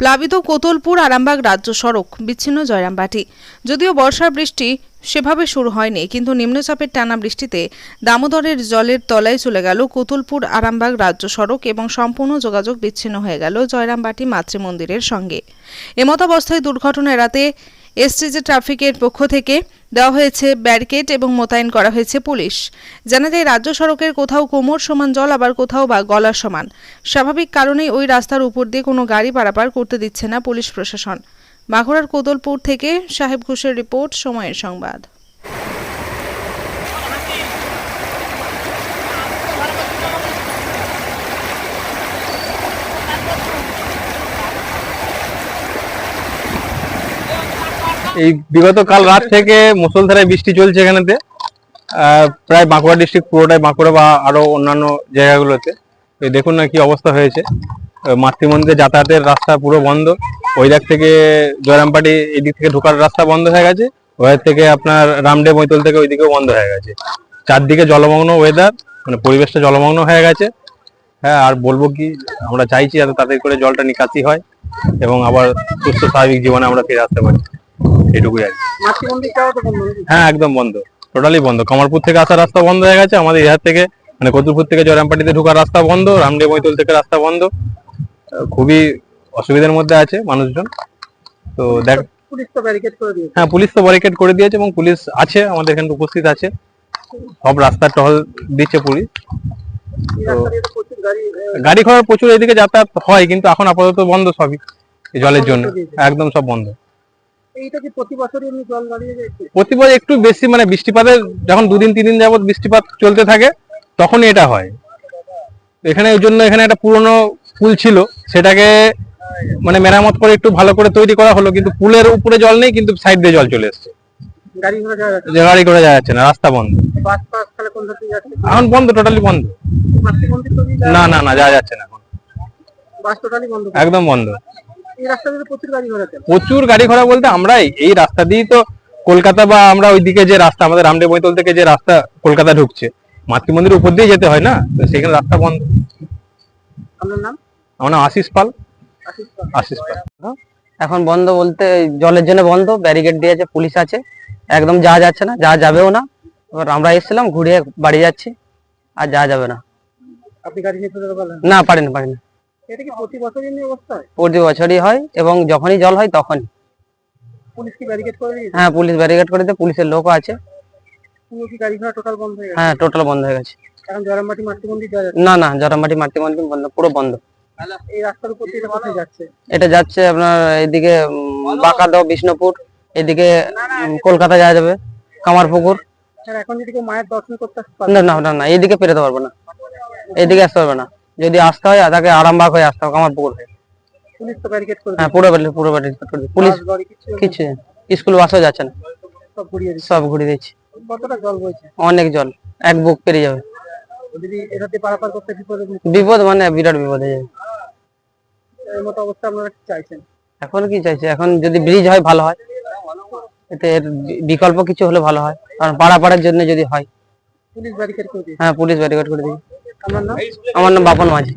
প্লাবিত কোতলপুর, আরামবাগ রাজ্য সড়ক, বিচ্ছিন্ন জয়রামবাটি। যদিও বর্ষার বৃষ্টি সেভাবে শুরু হয়নি, কিন্তু নিম্নচাপের টানা বৃষ্টিতে দামোদরের জলের তলায় চলে গেল কোতুলপুর, আরামবাগ রাজ্য সড়ক এবং সম্পূর্ণ যোগাযোগ বিচ্ছিন্ন হয়ে গেল জয়রামবাটি মাতৃমন্দিরের সঙ্গে। এমতাবস্থায় দুর্ঘটনা এড়াতে এসটিজে ট্রাফিকের পক্ষ থেকে দেওয়া হয়েছে ব্যারিকেড এবং মোতায়েন করা হয়েছে পুলিশ। জানা যায়, রাজ্য সড়কের কোথাও কোমর সমান জল, আবার কোথাও বা গলার সমান। স্বাভাবিক কারণেই ওই রাস্তার উপর দিয়ে কোনো গাড়ি পারাপার করতে দিচ্ছে না পুলিশ প্রশাসন। মাগুরার কোদলপুর থেকে সাহেব ঘোষের রিপোর্ট, সময়ের সংবাদ। এই বিগত কাল রাত থেকে মুসলধারায় বৃষ্টি চলছে এখানেতে। প্রায় বাঁকুড়া ডিস্ট্রিক্ট পুরোটাই বাঁকুড়া বা আরও অন্যান্য জায়গাগুলোতে। এই দেখুন না কি অবস্থা হয়েছে। মাতৃমন্দিরে যাতায়াতের রাস্তা পুরো বন্ধ। ওই দিক থেকে জয়রামপাটি এই দিক থেকে ঢোকার রাস্তা বন্ধ হয়ে গেছে। ওই দিক থেকে আপনার রামডে মৈতল থেকে ওইদিকেও বন্ধ হয়ে গেছে। চারদিকে জলমগ্ন ওয়েদার মানে পরিবেশটা জলমগ্ন হয়ে গেছে। হ্যাঁ আর বলব কি, আমরা চাইছি যাতে তাদের করে জলটা নিকাশি হয় এবং আবার সুস্থ স্বাভাবিক জীবনে আমরা ফিরে আসতে পারি। এটুকুই আর? হ্যাঁ একদম বন্ধ। টোটালি বন্ধ। কামারপুর থেকে আসার রাস্তা বন্ধ হয়ে গেছে। আমাদের ইহার থেকে মানে কতুলপুর থেকে জয়রামপাটিতে ঢোকার রাস্তা বন্ধ রামডে মৈতল থেকে রাস্তা বন্ধ। খুবই অসুবিধার মধ্যে আছে মানুষজন। তো দেখ হ্যাঁ পুলিশ তো ব্যারিকেড করে দিয়েছে এবং পুলিশ আছে আমাদের এখানে উপস্থিত আছে। সব রাস্তার টহল দিচ্ছে পুলিশ। গাড়ি ঘোড়া প্রচুর এদিকে যাতায়াত হয় কিন্তু এখন আপাতত বন্ধ সবই জলের জন্য। একদম সব বন্ধ। এইটা কি প্রতি বছরই এমনি জল দাঁড়িয়ে যাচ্ছে প্রতিবার একটু বেশি মানে বৃষ্টিপাতের যখন দুদিন তিন দিন যাবত বৃষ্টিপাত চলতে থাকে তখনই এটা হয়। এখানে ওই জন্য এখানে একটা পুরনো পুল ছিল সেটাকে মানে মেরামত করে একটু ভালো করে তৈরি করা হলো কিন্তু পুলের উপরে জল নেই কিন্তু সাইড দিয়ে জল চলে এসছে। গাড়ি করে যাওয়া যাচ্ছে না? রাস্তা বন্ধ। এখন বন্ধ টোটালি বন্ধ। না না না যাওয়া যাচ্ছে না এখন। একদম বন্ধ। প্রচুর গাড়ি ঘোড়া বলতে আমরাই। এই রাস্তা দিয়ে তো কলকাতা বা আমরা ওইদিকে যে রাস্তা আমাদের রামদেব বৈতল থেকে যে রাস্তা কলকাতা ঢুকছে মাতৃমন্দিরের উপর দিয়ে যেতে হয় না? তো সেখানে রাস্তা বন্ধ। আপনার নাম? আমার নাম আশিস পাল। আশিস পাল। এখন বন্ধ বলতে জলের জন্য বন্ধ ব্যারিকেড দিয়েছে পুলিশ আছে। একদম যাওয়া যাচ্ছে না যাওয়া যাবেও না। এবার আমরা এসেছিলাম ঘুরে বাড়ি যাচ্ছি আর যাওয়া যাবে না। আপনি গাড়ি নিয়ে না পারেন না পারি না এটা কি প্রতি বছরই এমনি অবস্থা হয়? প্রতি বছরই হয় এবং যখনই জল হয় তখনই পুলিশ কি ব্যারিকেড করে দিয়েছে? হ্যাঁ পুলিশ ব্যারিকেড করে দেয় পুলিশের লোকও আছে। পুরো কি গাড়ি ঘোড়া টোটাল বন্ধ হয়ে গেছে? হ্যাঁ টোটাল বন্ধ হয়ে গেছে। এখন জয়রামবাটি মাতৃমন্দির যাওয়া যাচ্ছে। না না জরামাটি মাটি মন্দির বন্ধ পুরো বন্ধ। এই রাস্তার উপর দিয়ে এটা কোথায় যাচ্ছে? এটা যাচ্ছে আপনার এদিকে উম, বিষ্ণুপুর এদিকে কলকাতা যাওয়া যাবে কামারপুকুর। এখন যদি কেউ মায়ের দর্শন করতে না না না না এইদিকে পেরোতে পারব না। এইদিকে আসতে পারবে না। যদি আসতে হয় তাকে আরামবাগ হয়ে আসতে হবে কামারপুকুর হয়ে। পুলিশ তো ব্যারিকেড করে হ্যাঁ পুরো পুরো কিছু কিছু স্কুল বাসও যাচ্ছে না। সব ঘুরিয়ে দিচ্ছে। সব ঘুরে দিচ্ছি। কতটা জল বইছে? অনেক জল। এক বুক পেরিয়ে যাবে। যদি এটাতে পারাপার করতে বিপদের বিপদ মানে বিরাট বিপদ হয়ে যাবে এই মতো অবস্থা আপনারা কি চাইছেন? এখন কি চাইছে? এখন যদি ব্রিজ হয় ভালো হয়। এতে এর বিকল্প কিছু হলে ভালো হয়। কারণ পাড়াপাড়ার জন্য যদি হয়। পুলিশ ব্যারিকেড করে দিয়েছে। হ্যাঁ পুলিশ ব্যারিকেড করে দিই আমার আমার নাম বাপন মাঝি।